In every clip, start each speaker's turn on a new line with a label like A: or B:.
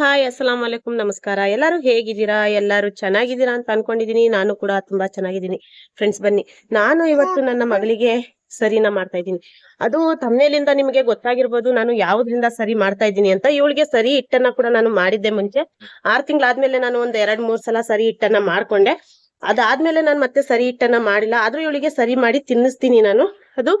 A: Hi ಅಸ್ಸಲಾಂ ಅಲೈಕುಂ ನಮಸ್ಕಾರ. ಎಲ್ಲರೂ ಹೇಗಿದ್ದೀರಾ? ಎಲ್ಲರೂ ಚೆನ್ನಾಗಿದ್ದೀರಾ ಅಂತ ಅನ್ಕೊಂಡಿದೀನಿ ನಾನು ಕೂಡ ತುಂಬಾ ಚೆನ್ನಾಗಿದ್ದೀನಿ. ಫ್ರೆಂಡ್ಸ್ ಬನ್ನಿ. ನಾನು ಇವತ್ತು ನನ್ನ ಮಗಳಿಗೆ ಸರಿನ ಮಾಡ್ತಾ ಇದ್ದೀನಿ. ಅದು ತಮ್ಮೇಲಿಂದ ನಿಮಗೆ ಗೊತ್ತಾಗಿರ್ಬೋದು. ನಾನು ಯಾವ್ದ್ರಿಂದ ಸರಿ ಮಾಡ್ತಾ ಇದ್ದೀನಿ ಅಂತ ಇವಳಿಗೆ ಸರಿ ಹಿಟ್ಟನ್ನ ಕೂಡ ನಾನು ಮಾಡಿದ್ದೆ ಮುಂಚೆ. ಆರ್ ತಿಂಗಳಾದ್ಮೇಲೆ ನಾನು ಒಂದ್ ಎರಡ್ ಮೂರ್ ಸಲ ಸರಿ ಹಿಟ್ಟನ್ನ ಮಾಡ್ಕೊಂಡೆ. ಅದಾದ್ಮೇಲೆ ನಾನು ಮತ್ತೆ ಸರಿ ಹಿಟ್ಟನ್ನ ಮಾಡಿಲ್ಲ. ಆದ್ರೂ ಇವಳಿಗೆ ಸರಿ ಮಾಡಿ ತಿನ್ನಿಸ್ತೀನಿ ನಾನು. ಅದು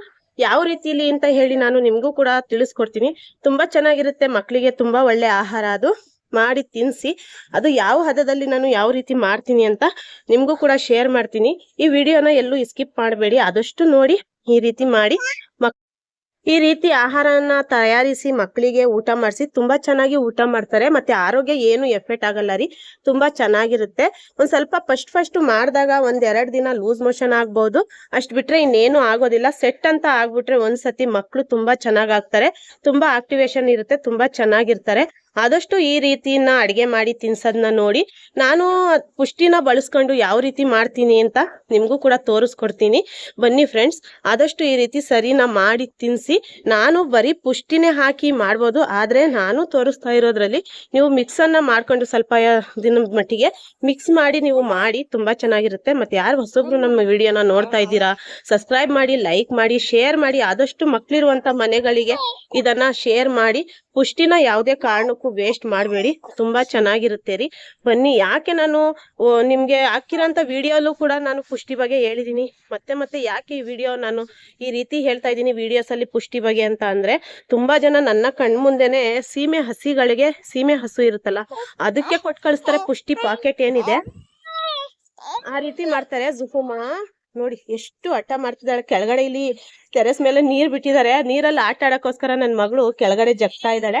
A: ಯಾವ ರೀತಿಲಿ ಅಂತ ಹೇಳಿ ನಾನು ನಿಮ್ಗೂ ಕೂಡ ತಿಳಿಸ್ಕೊಡ್ತೀನಿ. ತುಂಬಾ ಚೆನ್ನಾಗಿರುತ್ತೆ ಮಕ್ಕಳಿಗೆ ತುಂಬಾ ಒಳ್ಳೆ ಆಹಾರ ಅದು. ಮಾಡಿ ತಿನ್ಸಿ. ಅದು ಯಾವ ಹದದಲ್ಲಿ ನಾನು ಯಾವ ರೀತಿ ಮಾಡ್ತೀನಿ ಅಂತ ನಿಮ್ಗೂ ಕೂಡ ಶೇರ್ ಮಾಡ್ತೀನಿ. ಈ ವಿಡಿಯೋನ ಎಲ್ಲೂ ಸ್ಕಿಪ್ ಮಾಡಬೇಡಿ. ಆದಷ್ಟು ನೋಡಿ ಈ ರೀತಿ ಮಾಡಿ ಮಕ್ ಈ ರೀತಿ ಆಹಾರನ ತಯಾರಿಸಿ ಮಕ್ಕಳಿಗೆ ಊಟ ಮಾಡಿಸಿ ತುಂಬಾ ಚೆನ್ನಾಗಿ ಊಟ ಮಾಡ್ತಾರೆ. ಮತ್ತೆ ಆರೋಗ್ಯ ಏನು ಎಫೆಕ್ಟ್ ಆಗಲ್ಲ ರೀ. ತುಂಬಾ ಚೆನ್ನಾಗಿರುತ್ತೆ. ಒಂದ್ ಸ್ವಲ್ಪ ಫಸ್ಟ್ ಫಸ್ಟ್ ಮಾಡಿದಾಗ ಒಂದ್ ಎರಡ್ ದಿನ ಲೂಸ್ ಮೋಷನ್ ಆಗ್ಬಹುದು ಅಷ್ಟ್ ಬಿಟ್ರೆ ಇನ್ನೇನು ಆಗೋದಿಲ್ಲ. ಸೆಟ್ ಅಂತ ಆಗ್ಬಿಟ್ರೆ ಒಂದ್ಸತಿ ಮಕ್ಕಳು ತುಂಬಾ ಚೆನ್ನಾಗ್ ಆಗ್ತಾರೆ. ತುಂಬಾ ಆಕ್ಟಿವೇಶನ್ ಇರುತ್ತೆ. ತುಂಬಾ ಚೆನ್ನಾಗಿರ್ತಾರೆ. ಆದಷ್ಟು ಈ ರೀತಿನ ಅಡಿಗೆ ಮಾಡಿ ತಿನ್ಸೋದನ್ನ ನೋಡಿ ನಾನು ಪುಷ್ಟಿನ ಬಳಸ್ಕೊಂಡು ಯಾವ ರೀತಿ ಮಾಡ್ತೀನಿ ಅಂತ ನಿಮಗೂ ಕೂಡ ತೋರಿಸ್ಕೊಡ್ತೀನಿ. ಬನ್ನಿ ಫ್ರೆಂಡ್ಸ್ ಆದಷ್ಟು ಈ ರೀತಿ ಸರಿನ ಮಾಡಿ ತಿನ್ಸಿ. ನಾನು ಬರೀ ಪುಷ್ಟಿನೇ ಹಾಕಿ ಮಾಡ್ಬೋದು, ಆದರೆ ನಾನು ತೋರಿಸ್ತಾ ಇರೋದ್ರಲ್ಲಿ ನೀವು ಮಿಕ್ಸನ್ನು ಮಾಡ್ಕೊಂಡು ಸ್ವಲ್ಪ ದಿನ ಮಟ್ಟಿಗೆ ಮಿಕ್ಸ್ ಮಾಡಿ ನೀವು ಮಾಡಿ ತುಂಬ ಚೆನ್ನಾಗಿರುತ್ತೆ. ಮತ್ತು ಯಾರು ಹೊಸಬ್ರು ನಮ್ಮ ವಿಡಿಯೋನ ನೋಡ್ತಾ ಇದ್ದೀರಾ ಸಬ್ಸ್ಕ್ರೈಬ್ ಮಾಡಿ ಲೈಕ್ ಮಾಡಿ ಶೇರ್ ಮಾಡಿ, ಆದಷ್ಟು ಮಕ್ಕಳಿರುವಂಥ ಮನೆಗಳಿಗೆ ಇದನ್ನ ಶೇರ್ ಮಾಡಿ ಪುಷ್ಟಿನ ಯಾವುದೇ ಕಾರಣಕ್ಕೂ ವೇಸ್ಟ್ ಮಾಡಬೇಡಿ. ತುಂಬಾ ಚೆನ್ನಾಗಿರುತ್ತೆ ರೀ. ಬನ್ನಿ, ಯಾಕೆ ನಾನು ನಿಮ್ಗೆ ಹಾಕಿರೋಂಥ ವಿಡಿಯೋಲ್ಲೂ ಕೂಡ ನಾನು ಪುಷ್ಟಿ ಬಗ್ಗೆ ಹೇಳಿದೀನಿ. ಮತ್ತೆ ಮತ್ತೆ ಯಾಕೆ ಈ ವಿಡಿಯೋ ನಾನು ಈ ರೀತಿ ಹೇಳ್ತಾ ಇದ್ದೀನಿ ವಿಡಿಯೋಸ್ ಅಲ್ಲಿ ಪುಷ್ಟಿ ಬಗ್ಗೆ ಅಂತ ಅಂದ್ರೆ, ತುಂಬಾ ಜನ ನನ್ನ ಕಣ್ಮುಂದೆನೆ ಸೀಮೆ ಹಸಿಗಳಿಗೆ ಸೀಮೆ ಹಸು ಇರುತ್ತಲ್ಲ, ಅದಕ್ಕೆ ಕೊಟ್ಟು ಕಳಿಸ್ತಾರೆ ಪುಷ್ಟಿ ಪಾಕೆಟ್ ಏನಿದೆ? ಆ ರೀತಿ ಮಾಡ್ತಾರೆ ಜುಫುಮಾ ನೋಡಿ ಎಷ್ಟು ಹಠ ಮಾಡ್ತಿದ್ದಾಳೆ ಕೆಳಗಡೆ ಇಲ್ಲಿ ಟೆರೆಸ್ ಮೇಲೆ ನೀರ್ ಬಿಟ್ಟಿದ್ದಾರೆ. ನೀರಲ್ಲಿ ಆಟ ಆಡಕ್ಕೋಸ್ಕರ ನನ್ನ ಮಗಳು ಕೆಳಗಡೆ ಜಗ್ತಾ ಇದ್ದಾಳೆ.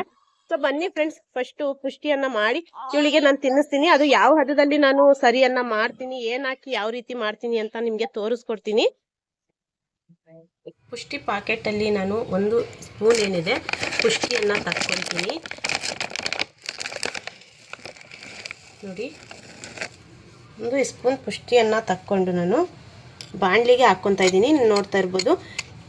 A: ಸೊ ಬನ್ನಿ ಫ್ರೆಂಡ್ಸ್ ಫಸ್ಟ್ ಪುಷ್ಟಿಯನ್ನ ಮಾಡಿ. ಇವಳಿಗೆ ನಾನು ತಿನ್ನಿಸ್ತೀನಿ. ಅದು ಯಾವ ಹದದಲ್ಲಿ ನಾನು ಸರಿಯನ್ನ ಮಾಡ್ತೀನಿ, ಏನ್ ಹಾಕಿ ಯಾವ ರೀತಿ ಮಾಡ್ತೀನಿ ಅಂತ ನಿಮ್ಗೆ ತೋರಿಸ್ಕೊಡ್ತೀನಿ. ಪುಷ್ಟಿ ಪಾಕೆಟ್ ಅಲ್ಲಿ ನಾನು ಒಂದು ಸ್ಪೂನ್ ಏನಿದೆ, ಪುಷ್ಟಿಯನ್ನ ತಕ್ಕೊಳ್ತೀನಿ. ನೋಡಿ, ಒಂದು ಸ್ಪೂನ್ ಪುಷ್ಟಿಯನ್ನ ತಕ್ಕೊಂಡು ನಾನು ಬಾಣಲಿಗೆ ಹಾಕ್ಕೊತಾ ಇದ್ದೀನಿ ನೋಡ್ತಾ ಇರ್ಬೋದು.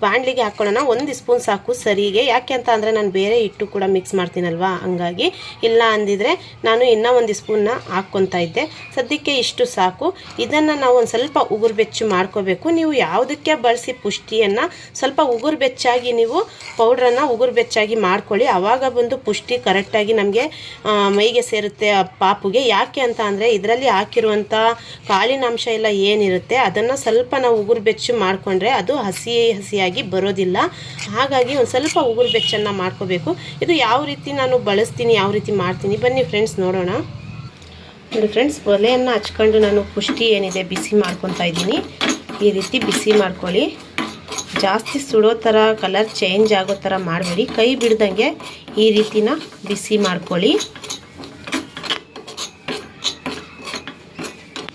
A: ಬಾಣಲಿಗೆ ಹಾಕ್ಕೊಳ್ಳೋಣ ಒಂದು ಸ್ಪೂನ್ ಸಾಕು ಸರಿಗೆ. ಯಾಕೆ ಅಂತ ಅಂದರೆ ನಾನು ಬೇರೆ ಹಿಟ್ಟು ಕೂಡ ಮಿಕ್ಸ್ ಮಾಡ್ತೀನಲ್ವಾ? ಹಂಗಾಗಿ ಇಲ್ಲ ಅಂದಿದ್ರೆ ನಾನು ಇನ್ನೂ ಒಂದು ಸ್ಪೂನ್ನ ಹಾಕ್ಕೊತಾ ಇದ್ದೆ. ಸದ್ಯಕ್ಕೆ ಇಷ್ಟು ಸಾಕು. ಇದನ್ನು ನಾವು ಒಂದು ಸ್ವಲ್ಪ ಉಗುರು ಬೆಚ್ಚು ಮಾಡ್ಕೋಬೇಕು. ನೀವು ಯಾವುದಕ್ಕೆ ಬಳಸಿ ಪುಷ್ಟಿಯನ್ನು ಸ್ವಲ್ಪ ಉಗುರು ಬೆಚ್ಚಾಗಿ ನೀವು ಪೌಡ್ರನ್ನು ಉಗುರು ಬೆಚ್ಚಾಗಿ ಮಾಡ್ಕೊಳ್ಳಿ. ಆವಾಗ ಬಂದು ಪುಷ್ಟಿ ಕರೆಕ್ಟಾಗಿ ನಮಗೆ ಮೈಗೆ ಸೇರುತ್ತೆ ಪಾಪುಗೆ. ಯಾಕೆ ಅಂತ ಅಂದರೆ ಇದರಲ್ಲಿ ಹಾಕಿರುವಂಥ ಕಾಳಿನಾಂಶ ಎಲ್ಲ ಏನಿರುತ್ತೆ, ಅದನ್ನು ಸ್ವಲ್ಪ ನಾವು ಉಗುರು ಬೆಚ್ಚು ಮಾಡಿಕೊಂಡ್ರೆ ಅದು ಹಸಿ ಹಸಿಯಾಗಿ ಬರೋದಿಲ್ಲ. ಹಾಗಾಗಿ ಒಂದು ಸ್ವಲ್ಪ ಉಗುರು ಬೆಚ್ಚನ್ನು ಮಾಡ್ಕೋಬೇಕು. ಇದು ಯಾವ ರೀತಿ ನಾನು ಬಳಸ್ತೀನಿ, ಯಾವ ರೀತಿ ಮಾಡ್ತೀನಿ, ಬನ್ನಿ ಫ್ರೆಂಡ್ಸ್ ನೋಡೋಣ. ನೋಡಿ ಫ್ರೆಂಡ್ಸ್ ಒಲೆಯನ್ನು ಹಚ್ಕೊಂಡು ನಾನು ಪುಷ್ಟಿ ಏನಿದೆ ಬಿಸಿ ಮಾಡ್ಕೊತಾ ಇದ್ದೀನಿ. ಈ ರೀತಿ ಬಿಸಿ ಮಾಡ್ಕೊಳ್ಳಿ. ಜಾಸ್ತಿ ಸುಡೋ ಥರ ಕಲರ್ ಚೇಂಜ್ ಆಗೋ ಥರ ಮಾಡಬೇಡಿ. ಕೈ ಬಿಡ್ದಂಗೆ ಈ ರೀತಿನ ಬಿಸಿ ಮಾಡ್ಕೊಳ್ಳಿ.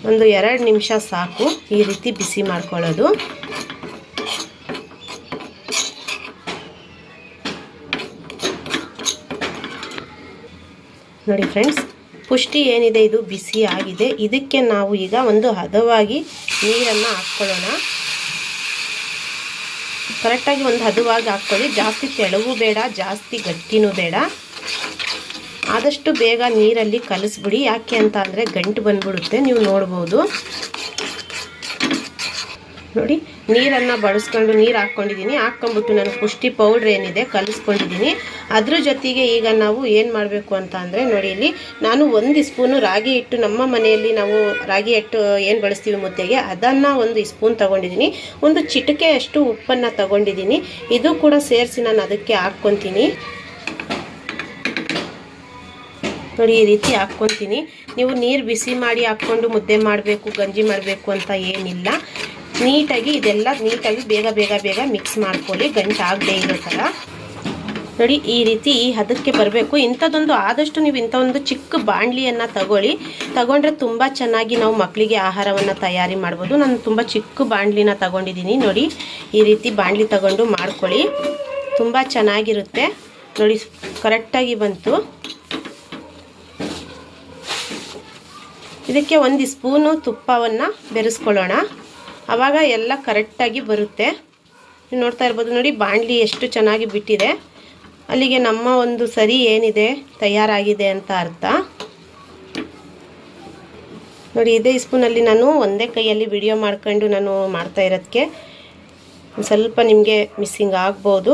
A: ಒಂದು ಎರಡು ನಿಮಿಷ ಸಾಕು ಈ ರೀತಿ ಬಿಸಿ ಮಾಡ್ಕೊಳ್ಳೋದು. ನೋಡಿ ಫ್ರೆಂಡ್ಸ್ ಪುಷ್ಟಿ ಏನಿದೆ, ಇದು ಬಿಸಿ ಆಗಿದೆ. ಇದಕ್ಕೆ ನಾವು ಈಗ ಒಂದು ಹದವಾಗಿ ನೀರನ್ನು ಹಾಕ್ಕೊಳ್ಳೋಣ ಕರೆಕ್ಟಾಗಿ ಒಂದು ಹದವಾಗಿ ಹಾಕ್ಕೊಳ್ಳಿ ಜಾಸ್ತಿ ತೆಳವು ಬೇಡ, ಜಾಸ್ತಿ ಗಟ್ಟಿನೂ ಬೇಡ. ಆದಷ್ಟು ಬೇಗ ನೀರಲ್ಲಿ ಕಲಿಸ್ಬಿಡಿ. ಯಾಕೆ ಅಂತ ಅಂದರೆ ಗಂಟು ಬಂದ್ಬಿಡುತ್ತೆ, ನೀವು ನೋಡ್ಬೋದು. ನೋಡಿ, ನೀರನ್ನು ಬಳಸ್ಕೊಂಡು ನೀರು ಹಾಕ್ಕೊಂಡಿದ್ದೀನಿ ಹಾಕ್ಕೊಂಬಿಟ್ಟು ನಾನು ಪುಷ್ಟಿ ಪೌಡ್ರ್ ಏನಿದೆ ಕಲಿಸ್ಕೊಂಡಿದ್ದೀನಿ ಅದ್ರ ಜೊತೆಗೆ ಈಗ ನಾವು ಏನು ಮಾಡಬೇಕು ಅಂತ ಅಂದರೆ ನೋಡಿ, ಇಲ್ಲಿ ನಾನು ಒಂದು ಸ್ಪೂನು ರಾಗಿ ಹಿಟ್ಟು, ನಮ್ಮ ಮನೆಯಲ್ಲಿ ನಾವು ರಾಗಿ ಹಿಟ್ಟು ಏನು ಬಳಸ್ತೀವಿ ಮುದ್ದೆಗೆ, ಅದನ್ನು ಒಂದು ಸ್ಪೂನ್ ತೊಗೊಂಡಿದ್ದೀನಿ ಒಂದು ಚಿಟಿಕೆಯಷ್ಟು ಉಪ್ಪನ್ನು ತಗೊಂಡಿದ್ದೀನಿ ಇದು ಕೂಡ ಸೇರಿಸಿ ನಾನು ಅದಕ್ಕೆ ಹಾಕ್ಕೊತೀನಿ. ನೋಡಿ, ಈ ರೀತಿ ಹಾಕ್ಕೊತೀನಿ. ನೀವು ನೀರು ಬಿಸಿ ಮಾಡಿ ಹಾಕ್ಕೊಂಡು ಮುದ್ದೆ ಮಾಡಬೇಕು, ಗಂಜಿ ಮಾಡಬೇಕು ಅಂತ ಏನಿಲ್ಲ. ನೀಟಾಗಿ ಇದೆಲ್ಲ ನೀಟಾಗಿ ಬೇಗ ಬೇಗ ಬೇಗ ಮಿಕ್ಸ್ ಮಾಡ್ಕೊಳ್ಳಿ. ಗಂಟು ಆಗದೆ ಇರೋ ಥರ ನೋಡಿ, ಈ ರೀತಿ ಈ ಹದಕ್ಕೆ ಬರಬೇಕು. ಇಂಥದ್ದೊಂದು ಆದಷ್ಟು ನೀವು ಇಂಥ ಒಂದು ಚಿಕ್ಕ ಬಾಣಲಿಯನ್ನು ತಗೊಳ್ಳಿ. ತಗೊಂಡ್ರೆ ತುಂಬ ಚೆನ್ನಾಗಿ ನಾವು ಮಕ್ಕಳಿಗೆ ಆಹಾರವನ್ನು ತಯಾರಿ ಮಾಡ್ಬೋದು. ನಾನು ತುಂಬ ಚಿಕ್ಕ ಬಾಣಲಿನ ತಗೊಂಡಿದ್ದೀನಿ. ನೋಡಿ, ಈ ರೀತಿ ಬಾಣಲಿ ತಗೊಂಡು ಮಾಡ್ಕೊಳ್ಳಿ. ತುಂಬ ಚೆನ್ನಾಗಿರುತ್ತೆ. ನೋಡಿ, ಕರೆಕ್ಟಾಗಿ ಬಂತು. ಇದಕ್ಕೆ ಒಂದು ಸ್ಪೂನು ತುಪ್ಪವನ್ನು ಬೆರೆಸ್ಕೊಳ್ಳೋಣ. ಆವಾಗ ಎಲ್ಲ ಕರೆಕ್ಟಾಗಿ ಬರುತ್ತೆ. ನೀವು ನೋಡ್ತಾ ಇರ್ಬೋದು, ನೋಡಿ ಬಾಣಲಿ ಎಷ್ಟು ಚೆನ್ನಾಗಿ ಬಿಟ್ಟಿದೆ. ಅಲ್ಲಿಗೆ ನಮ್ಮ ಒಂದು ಸರಿ ಏನಿದೆ, ತಯಾರಾಗಿದೆ ಅಂತ ಅರ್ಥ. ನೋಡಿ, ಇದೇ ಸ್ಪೂನಲ್ಲಿ ನಾನು ಒಂದೇ ಕೈಯಲ್ಲಿ ವಿಡಿಯೋ ಮಾಡ್ಕೊಂಡು ನಾನು ಮಾಡ್ತಾ ಇರೋದಕ್ಕೆ ಸ್ವಲ್ಪ ನಿಮಗೆ ಮಿಸ್ಸಿಂಗ್ ಆಗ್ಬೋದು.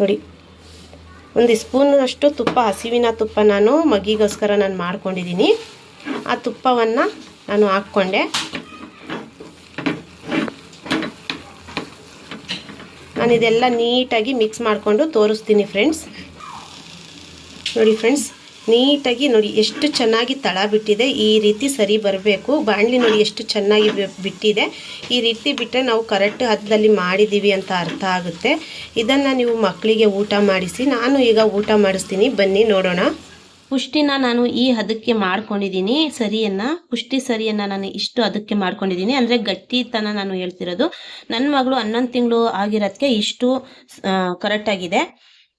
A: ನೋಡಿ, ಒಂದು ಸ್ಪೂನ್ ಅಷ್ಟು ತುಪ್ಪ, ಹಸಿವಿನ ತುಪ್ಪ ನಾನು ಮಗಿಗೋಸ್ಕರ ನಾನು ಮಾಡ್ಕೊಂಡಿದ್ದೀನಿ. ಆ ತುಪ್ಪವನ್ನು ನಾನು ಹಾಕ್ಕೊಂಡೆ. ನಾನು ಇದೆಲ್ಲ ನೀಟಾಗಿ ಮಿಕ್ಸ್ ಮಾಡಿಕೊಂಡು ತೋರಿಸ್ತೀನಿ ಫ್ರೆಂಡ್ಸ್. ನೋಡಿ ಫ್ರೆಂಡ್ಸ್, ನೀಟಾಗಿ ನೋಡಿ ಎಷ್ಟು ಚೆನ್ನಾಗಿ ತಳ ಬಿಟ್ಟಿದೆ. ಈ ರೀತಿ ಸರಿ ಬರಬೇಕು. ಬಾಣಲಿ ನೋಡಿ ಎಷ್ಟು ಚೆನ್ನಾಗಿ ಬಿಟ್ಟಿದೆ. ಈ ರೀತಿ ಬಿಟ್ಟರೆ ನಾವು ಕರೆಕ್ಟ್ ಹದದಲ್ಲಿ ಮಾಡಿದ್ದೀವಿ ಅಂತ ಅರ್ಥ ಆಗುತ್ತೆ. ಇದನ್ನು ನೀವು ಮಕ್ಕಳಿಗೆ ಊಟ ಮಾಡಿಸಿ, ನಾನು ಈಗ ಊಟ ಮಾಡಿಸ್ತೀನಿ. ಬನ್ನಿ ನೋಡೋಣ. ಪುಷ್ಟಿನ ನಾನು ಈ ಹದಕ್ಕೆ ಮಾಡ್ಕೊಂಡಿದ್ದೀನಿ. ಸರಿಯನ್ನ, ಪುಷ್ಟಿ ಸರಿಯನ್ನ ನಾನು ಇಷ್ಟು ಹದಕ್ಕೆ ಮಾಡ್ಕೊಂಡಿದ್ದೀನಿ. ಅಂದರೆ ಗಟ್ಟಿತನ ನಾನು ಹೇಳ್ತಿರೋದು. ನನ್ನ ಮಗಳು ಹನ್ನೊಂದು ತಿಂಗಳು ಆಗಿರೋದಕ್ಕೆ ಇಷ್ಟು ಕರೆಕ್ಟಾಗಿದೆ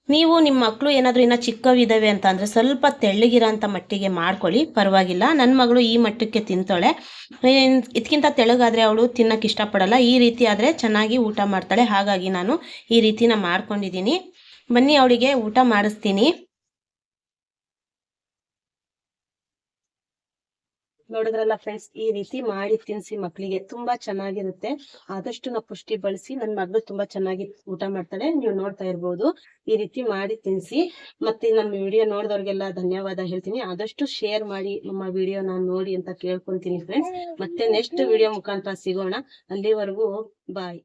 A: ನೀವು ನಿಮ್ಮ ಮಕ್ಕಳು ಏನಾದರೂ ಇನ್ನೂ ಚಿಕ್ಕವಿದ್ದಾವೆ ಅಂತ ಅಂದರೆ ಸ್ವಲ್ಪ ತೆಳ್ಳಗಿರೋ ಅಂಥ ಮಟ್ಟಿಗೆ ಮಾಡ್ಕೊಳ್ಳಿ. ಪರವಾಗಿಲ್ಲ. ನನ್ನ ಮಗಳು ಈ ಮಟ್ಟಕ್ಕೆ ತಿಂತಾಳೆ. ಇದಕ್ಕಿಂತ ತೆಳಗಾದರೆ ಅವಳು ತಿನ್ನೋಕೆ ಇಷ್ಟಪಡಲ್ಲ. ಈ ರೀತಿ ಆದರೆ ಚೆನ್ನಾಗಿ ಊಟ ಮಾಡ್ತಾಳೆ. ಹಾಗಾಗಿ ನಾನು ಈ ರೀತಿನ ಮಾಡ್ಕೊಂಡಿದ್ದೀನಿ. ಬನ್ನಿ ಅವಳಿಗೆ ಊಟ ಮಾಡಿಸ್ತೀನಿ. ನೋಡಿದ್ರಲ್ಲ ಫ್ರೆಂಡ್ಸ್ ಈ ರೀತಿ ಮಾಡಿ ತಿನ್ಸಿ ಮಕ್ಕಳಿಗೆ ತುಂಬಾ ಚೆನ್ನಾಗಿರುತ್ತೆ. ಆದಷ್ಟು ನಾವು ಪುಷ್ಟಿ ಬಳಸಿ ನನ್ ಮಗಳು ತುಂಬಾ ಚೆನ್ನಾಗಿ ಊಟ ಮಾಡ್ತಾಳೆ, ನೀವು ನೋಡ್ತಾ ಇರ್ಬೋದು. ಈ ರೀತಿ ಮಾಡಿ ತಿನ್ಸಿ. ಮತ್ತೆ ನಮ್ಮ ವಿಡಿಯೋ ನೋಡಿದವ್ರಿಗೆಲ್ಲ ಧನ್ಯವಾದ ಹೇಳ್ತೀನಿ. ಆದಷ್ಟು ಶೇರ್ ಮಾಡಿ ನಮ್ಮ ವಿಡಿಯೋ ನಾನು ನೋಡಿ ಅಂತ ಕೇಳ್ಕೊಂತೀನಿ ಫ್ರೆಂಡ್ಸ್ ಮತ್ತೆ ನೆಕ್ಸ್ಟ್ ವಿಡಿಯೋ ಮುಖಾಂತರ ಸಿಗೋಣ. ಅಲ್ಲಿವರೆಗೂ ಬಾಯ್